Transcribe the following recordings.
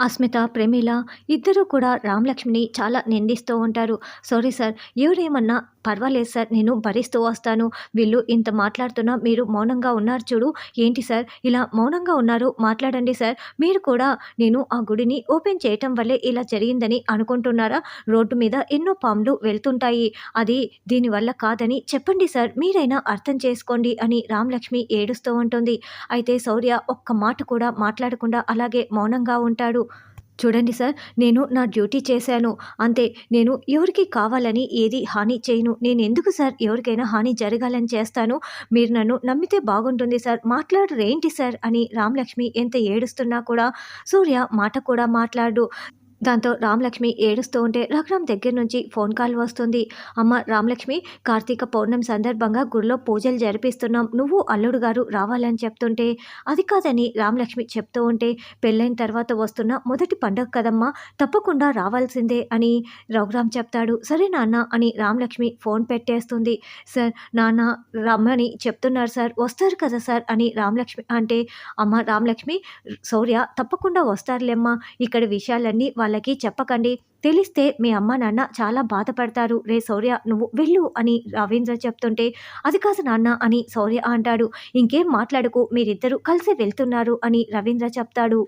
అస్మిత ప్రమీల ఇద్దరూ కూడా రామలక్ష్మిని చాలా నిందిస్తూ ఉంటారు. సారీ సార్ ఎవరేమన్నా పర్వాలేదు సార్ నేను భరిస్తూ వస్తాను. వీళ్ళు ఇంత మాట్లాడుతున్నా మీరు మౌనంగా ఉన్నారు చూడు. ఏంటి సార్ ఇలా మౌనంగా ఉన్నారు? మాట్లాడండి సార్. మీరు కూడా నేను ఆ గుడిని ఓపెన్ చేయటం వల్లే ఇలా జరిగిందని అనుకుంటున్నారా? రోడ్డు మీద ఎన్నో పాములు వెళ్తుంటాయి. అది దీనివల్ల కాదని చెప్పండి సార్. మీరైనా అర్థం చేసుకోండి అని రామలక్ష్మి ఏడుస్తూ ఉంటుంది. అయితే శౌర్య ఒక్క మాట కూడా మాట్లాడకుండా అలాగే మౌనంగా ఉంటాడు. చూడండి సార్ నేను నా డ్యూటీ చేశాను. అంతే నేను ఎవరికి కావాలని ఏది హాని చేయను. నేను ఎందుకు సార్ ఎవరికైనా హాని జరగాలని చేస్తాను? మీరు నన్ను నమ్మితే బాగుంటుంది సార్. మాట్లాడరేంటి సార్ అని రామలక్ష్మి ఎంత ఏడుస్తున్నా కూడా సూర్య మాట కూడా మాట్లాడు. దాంతో రామలక్ష్మి ఏడుస్తూ ఉంటే రఘురామ్ దగ్గర నుంచి ఫోన్ కాల్ వస్తుంది. అమ్మ రామలక్ష్మి కార్తీక పౌర్ణమి సందర్భంగా గుడిలో పూజలు జరిపిస్తున్నాం. నువ్వు అల్లుడు గారు రావాలని చెప్తుంటే అది కాదని రామలక్ష్మి చెప్తూ ఉంటే పెళ్ళైన తర్వాత వస్తున్న మొదటి పండుగ కదమ్మా తప్పకుండా రావాల్సిందే అని రఘురామ్ చెప్తాడు. సరే నాన్న అని రామలక్ష్మి ఫోన్ పెట్టేస్తుంది. సార్ నాన్న రమ్మని చెప్తున్నారు సార్. వస్తారు కదా సార్ అని రామలక్ష్మి అంటే అమ్మ రామలక్ష్మి శౌర్య తప్పకుండా వస్తారులేమ్మా. ఇక్కడ విషయాలన్నీ వాళ్ళ వాళ్ళకి చెప్పకండి. తెలిస్తే మీ అమ్మ నాన్న చాలా బాధపడతారు. రే శౌర్య నువ్వు వెళ్ళు అని రవీంద్ర చెప్తుంటే అది కాదు నాన్న అని శౌర్య అంటాడు. ఇంకేం మాట్లాడుకు మీరిద్దరూ కలిసి వెళ్తున్నారు అని రవీంద్ర చెప్తాడు.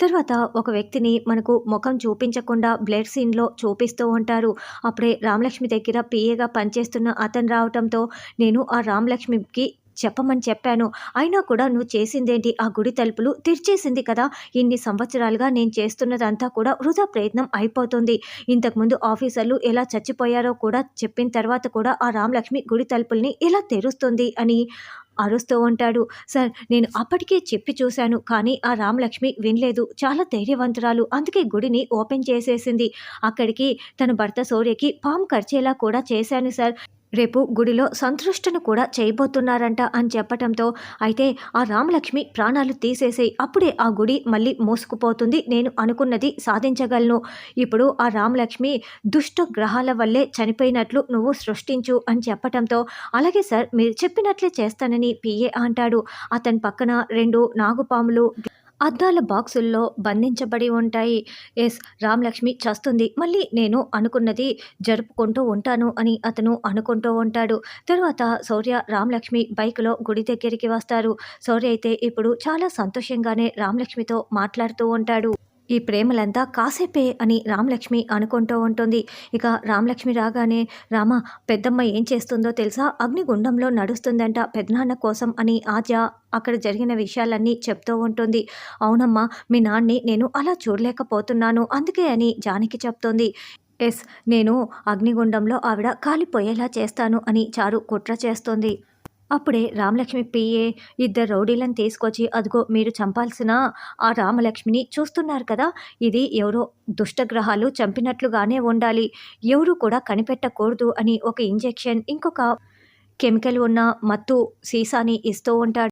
తర్వాత ఒక వ్యక్తిని మనకు ముఖం చూపించకుండా బ్లడ్ సీన్లో చూపిస్తూ ఉంటారు. అప్పుడే రామలక్ష్మి దగ్గర పిఏగా పనిచేస్తున్న అతను రావటంతో నేను ఆ రామలక్ష్మికి చెప్పమని చెప్పాను. అయినా కూడా నువ్వు చేసిందేంటి? ఆ గుడి తలుపులు తెరిచేసింది కదా? ఇన్ని సంవత్సరాలుగా నేను చేస్తున్నదంతా కూడా వృధా ప్రయత్నం అయిపోతుంది. ఇంతకుముందు ఆఫీసర్లు ఎలా చచ్చిపోయారో కూడా చెప్పిన తర్వాత కూడా ఆ రామలక్ష్మి గుడి తలుపుల్ని ఎలా తెరుస్తుంది అని అరుస్తూ ఉంటాడు. సార్ నేను అప్పటికే చెప్పి చూశాను కానీ ఆ రామలక్ష్మి వినలేదు. చాలా ధైర్యవంతురాలు. అందుకే గుడిని ఓపెన్ చేసేసింది. అక్కడికి తన భర్త సూర్యకి పాము ఖర్చేలా కూడా చేశాను సార్. రేపు గుడిలో సంతృష్టను కూడా చేయబోతున్నారంట అని చెప్పటంతో అయితే ఆ రామలక్ష్మి ప్రాణాలు తీసేసేయి అప్పుడే ఆ గుడి మళ్ళీ మోసుకుపోతుంది. నేను అనుకున్నది సాధించగలను. ఇప్పుడు ఆ రామలక్ష్మి దుష్ట గ్రహాల వల్లే చనిపోయినట్లు నువ్వు సృష్టించు అని చెప్పటంతో అలాగే సార్ మీరు చెప్పినట్లే చేస్తానని పిఏ అంటాడు. అతని పక్కన రెండు నాగుపాములు అద్దాల బాక్సుల్లో బంధించబడి ఉంటాయి. ఎస్ రామలక్ష్మి చస్తుంది. మళ్ళీ నేను అనుకున్నది జరుపుకుంటూ ఉంటాను అని అతను అనుకుంటూ ఉంటాడు. తర్వాత శౌర్య రామలక్ష్మి బైక్లో గుడి దగ్గరికి వస్తారు. శౌర్య అయితే ఇప్పుడు చాలా సంతోషంగానే రామలక్ష్మితో మాట్లాడుతూ ఉంటాడు. ఈ ప్రేమలంతా కాసేపే అని రామలక్ష్మి అనుకుంటూ ఉంటుంది. ఇక రామలక్ష్మి రాగానే రామ పెద్దమ్మ ఏం చేస్తుందో తెలుసా? అగ్నిగుండంలో నడుస్తుందంట పెద్దనాన్న కోసం అని ఆద్య అక్కడ జరిగిన విషయాలన్నీ చెప్తూ ఉంటుంది. అవునమ్మా మీ నాన్ని నేను అలా చూడలేకపోతున్నాను అందుకే అని జానకి చెప్తోంది. ఎస్ నేను అగ్నిగుండంలో ఆవిడ కాలిపోయేలా చేస్తాను అని చారు కుట్ర చేస్తోంది. అప్పుడే రామలక్ష్మి పిఏ ఇద్దరు రౌడీలను తీసుకొచ్చి అదిగో మీరు చంపాల్సిన ఆ రామలక్ష్మిని చూస్తున్నారు కదా ఇది ఎవరో దుష్టగ్రహాలు చంపినట్లుగానే ఉండాలి. ఎవరు కూడా కనిపెట్టకూడదు అని ఒక ఇంజెక్షన్ ఇంకొక కెమికల్ ఉన్న మత్తు సీసాని ఇస్తూ ఉంటాడు.